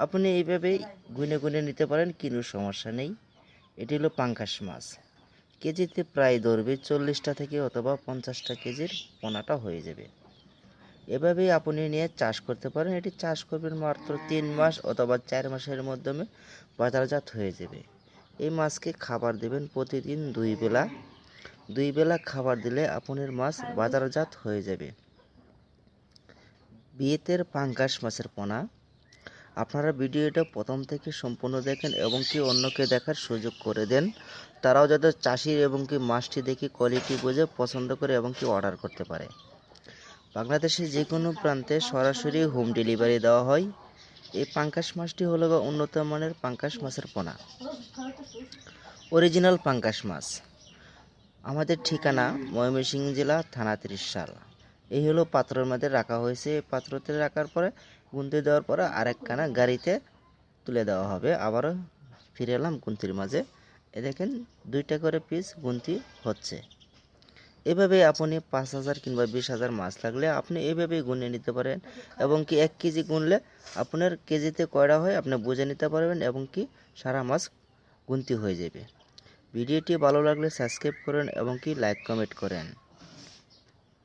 আপনি এইভাবেই গুনে গুনে নিতে পারেন কোনো সমস্যা নেই। এটি হলো পাঙ্কাশ মাছ। কেজিতে প্রায় ধরবে চল্লিশটা থেকে অথবা পঞ্চাশটা কেজির পোনাটা হয়ে যাবে। এভাবেই আপনি নিয়ে চাষ করতে পারেন। এটি চাষ করবেন মাত্র তিন মাস অথবা চার মাসের মাধ্যমে বাজারজাত হয়ে যাবে। এই মাছকে খাবার দেবেন প্রতিদিন দুই বেলা। দুই বেলা খাবার দিলে আপনার মাছ বাজারজাত হয়ে যাবে। বিয়েতের পাঙ্কাশ মাছের পোনা আপনারা ভিডিওটা প্রথম থেকে সম্পূর্ণ দেখেন এবং কি অন্যকে দেখার সুযোগ করে দেন। তারাও যাতে চাষির এবং কি মাছটি দেখে কোয়ালিটি বুঝে, পছন্দ করে এবং কি অর্ডার করতে পারে। বাংলাদেশের যে কোনো প্রান্তে সরাসরি হোম ডেলিভারি দেওয়া হয়। এই পাঙ্কাশ মাছটি হলো বা উন্নত মানের পাঙ্কাশ মাছের পোনা। অরিজিনাল পাঙ্কাশ মাছ। আমাদের ঠিকানা ময়মনসিংহ জেলা, থানা ত্রিশাল। এই হলো পাত্রের মধ্যে রাখা হয়েছে। পাত্রতে রাখার পরে গুনতে দেওয়ার পরে আরেকখানা গাড়িতে তুলে দেওয়া হবে। আবারও ফিরে এলাম গুনতির মাঝে। এ দেখেন, দুইটা করে পিস গুনতি হচ্ছে। এভাবে আপনি পাঁচ হাজার কিংবা বিশ হাজার মাছ লাগলে আপনি এইভাবেই গুনে নিতে পারেন এবং কি এক কেজি গুনলে আপনার কেজিতে কয়টা হয় আপনি বুঝে নিতে পারবেন এবং কি সারা মাছ গুনতি হয়ে যাবে। ভিডিওটি ভালো লাগলে সাবস্ক্রাইব করেন এবং কি লাইক, কমেন্ট করেন।